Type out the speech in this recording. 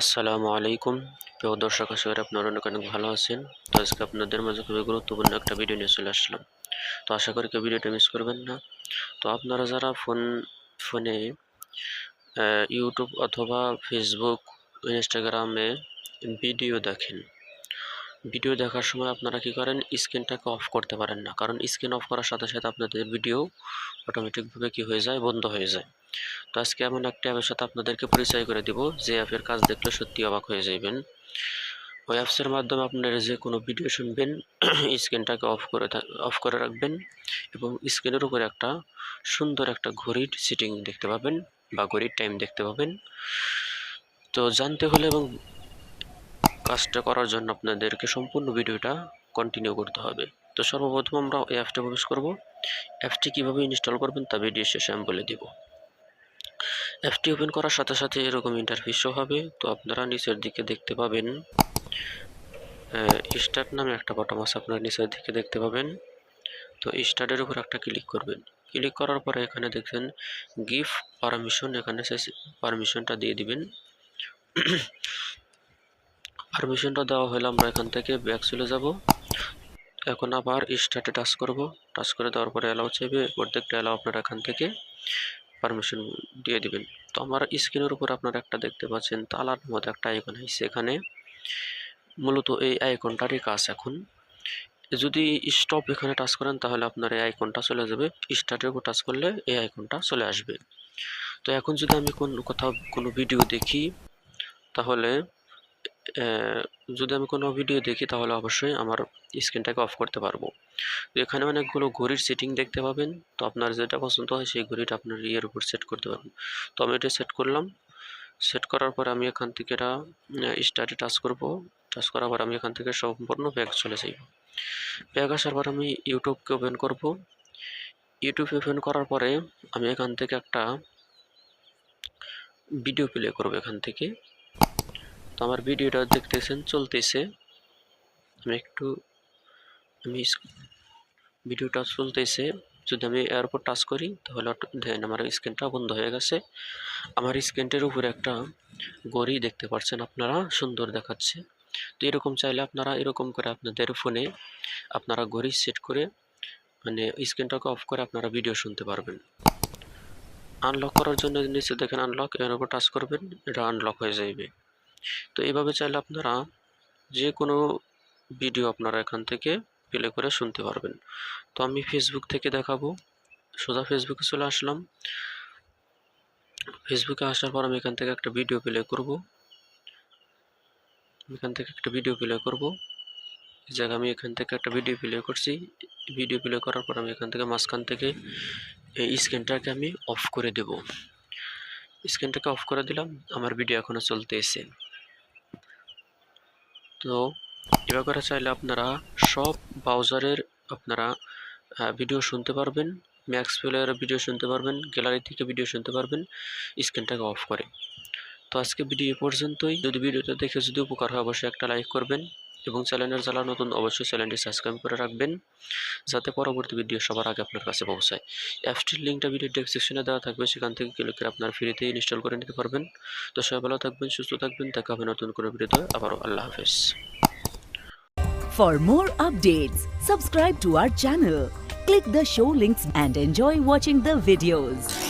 আসসালামু আলাইকুম। প্রিয় দর্শক, আশা করি আপনারা অনেক অনেক ভালো আছেন। তো আজকে আপনাদের মাঝে খুবই গুরুত্বপূর্ণ একটা ভিডিও নিয়ে চলে আসলাম। তো আশা করি কেউ ভিডিওটা মিস করবেন না। তো আপনারা যারা ফোন ফোনে ইউটিউব অথবা ফেসবুক ইনস্টাগ্রামে ভিডিও দেখেন ভিডিও দেখার সময় আপনারা কি করেন? স্ক্রিনটাকে অফ করতে পারেন না। কারণ স্ক্রিন অফ করার সাথে সাথে আপনাদের ভিডিও অটোমেটিকভাবে কি হয়ে যায়? বন্ধ হয়ে যায়। তো আজকে এমন একটা অ্যাপের সাথে আপনাদেরকে পরিচয় করে দিব যে অ্যাপের কাজ দেখলে সত্যি অবাক হয়ে যাবেন ওই অ্যাপসের মাধ্যমে আপনারা যে কোনো ভিডিও শুনবেন, স্ক্রিনটাকে অফ করে অফ করে রাখবেন এবং স্ক্রিনের উপরে একটা সুন্দর একটা ঘড়ির সিটিং দেখতে পাবেন বা ঘড়ির টাইম দেখতে পাবেন। তো জানতে হলে এবং কাজটা করার জন্য আপনাদেরকে সম্পূর্ণ ভিডিওটা কন্টিনিউ করতে হবে। তো সর্বপ্রথম আমরা এই অ্যাপটা প্রবেশ করব। অ্যাপটি কীভাবে ইনস্টল করবেন তা ভিডিও শেষে আমি বলে দিব। অ্যাপটি ওপেন করার সাথে সাথে এরকম ইন্টারফেস হবে। তো আপনারা নিচের দিকে দেখতে পাবেন স্টার্ট নামে একটা বাটন আছে, আপনারা নিচের দিকে দেখতে পাবেন। তো স্টার্টের উপর একটা ক্লিক করবেন। ক্লিক করার পরে এখানে দেখছেন গিফট পারমিশন এখানে সে পারমিশনটা দিয়ে দিবেন। পারমিশনটা দেওয়া হলে আমরা এখান থেকে ব্যাক চলে যাব। এখন আবার স্টার্টে টাচ করব। টাচ করে দেওয়ার পরে অ্যালাউ চাইবে প্রত্যেকটা অ্যালাউ আপনারা এখান থেকে পারমিশন দিয়ে দিবেন। তো আমার স্ক্রিনের উপর আপনারা একটা দেখতে পাচ্ছেন, তালার মতো একটা আইকন আছে এখানে। মূলত এই আইকনটারই কাজ এখন। যদি স্টপ এখানে টাচ করেন, তাহলে আপনার এই আইকনটা চলে যাবে। স্টার্টের উপর টাচ করলে এই আইকনটা চলে আসবে। তো এখন যদি আমি কোন কোথাও কোনো ভিডিও দেখি, তাহলে যদি আমি কোনো ভিডিও দেখি তাহলে অবশ্যই আমার স্ক্রিনটাকে অফ করতে পারব। এখানে অনেকগুলো ঘড়ির সেটিং দেখতে পাবেন। তো আপনার যেটা পছন্দ হয় সেই ঘড়িটা আপনার ইয়ের উপর সেট করতে পারবেন। তো আমি এটা সেট করলাম। সেট করার পর আমি এখান থেকে এটা স্টার্টে টাচ করব। টাচ করার পর আমি এখান থেকে সম্পূর্ণ ব্যাগ চলে যাইব। ব্যাগ আসার পর আমি ইউটিউবকে ওপেন করব। ইউটিউব ওপেন করার পরে আমি এখান থেকে একটা ভিডিও প্লে করব এখান থেকে। আমার ভিডিওটা দেখতেছেন, চলতেছে। আমি একটু, আমি ভিডিওটা চলতেছে। যদি আমি এর উপর টাচ করি, তাহলে দেখেন আমার স্ক্রিনটা বন্ধ হয়ে গেছে। আমার স্ক্রিনটার উপরে একটা গড়ি দেখতে পাচ্ছেন আপনারা, সুন্দর দেখাচ্ছে। তো এরকম চাইলে আপনারা এরকম করে আপনাদের ফোনে আপনারা ঘড়ি সেট করে মানে স্ক্রিনটাকে অফ করে আপনারা ভিডিও শুনতে পারবেন। আনলক করার জন্য নিচে দেখেন আনলক এর উপর টাচ করবেন, এটা আনলক হয়ে যাবে তো এইভাবে চাইলে আপনারা যে কোনো ভিডিও আপনারা এখান থেকে প্লে করে শুনতে পারবেন। তো আমি ফেসবুক থেকে দেখাবো। সোজা ফেসবুকে চলে আসলাম। ফেসবুকে আসার পর আমি এখান থেকে একটা ভিডিও প্লে করব। এখান থেকে একটা ভিডিও প্লে করব। এই জায়গায় আমি এখান থেকে একটা ভিডিও প্লে করছি। ভিডিও প্লে করার পর আমি এখান থেকে মাঝখান থেকে এই স্ক্রিনটাকে আমি অফ করে দেব। স্ক্রিনটাকে অফ করে দিলাম। আমার ভিডিও এখনও চলতেছে। তো করে চাইলে আপনারা সব ব্রাউজারের আপনারা ভিডিও শুনতে পারবেন ম্যাক্স প্লেয়ার ভিডিও শুনতে পারবেন গ্যালারি থেকে ভিডিও শুনতে পারবেন স্ক্রিনটাকে অফ করে। তো আজকে ভিডিও এ পর্যন্তই। যদি ভিডিওটা দেখে যদি উপকার হয়, অবশ্যই একটা লাইক করবেন। এবং চ্যানেলের যারা নতুন অবশ্যই চ্যানেলটি সাবস্ক্রাইব করে রাখবেন যাতে পরবর্তী ভিডিও সবার আগে আপনার কাছে পৌঁছায়। অ্যাপসটির লিঙ্কটা ভিডিও ডেসক্রিপশনে দেওয়া থাকবে সেখান থেকে ক্লিক করে আপনার ফ্রিতে ইনস্টল করে নিতে পারবেন। তো সবাই ভালো থাকবেন সুস্থ থাকবেন দেখা হবে নতুন কোনো ভিডিওতে আবারও আল্লাহ হাফেজ। For more updates, subscribe to our channel, click the show links and enjoy watching the videos.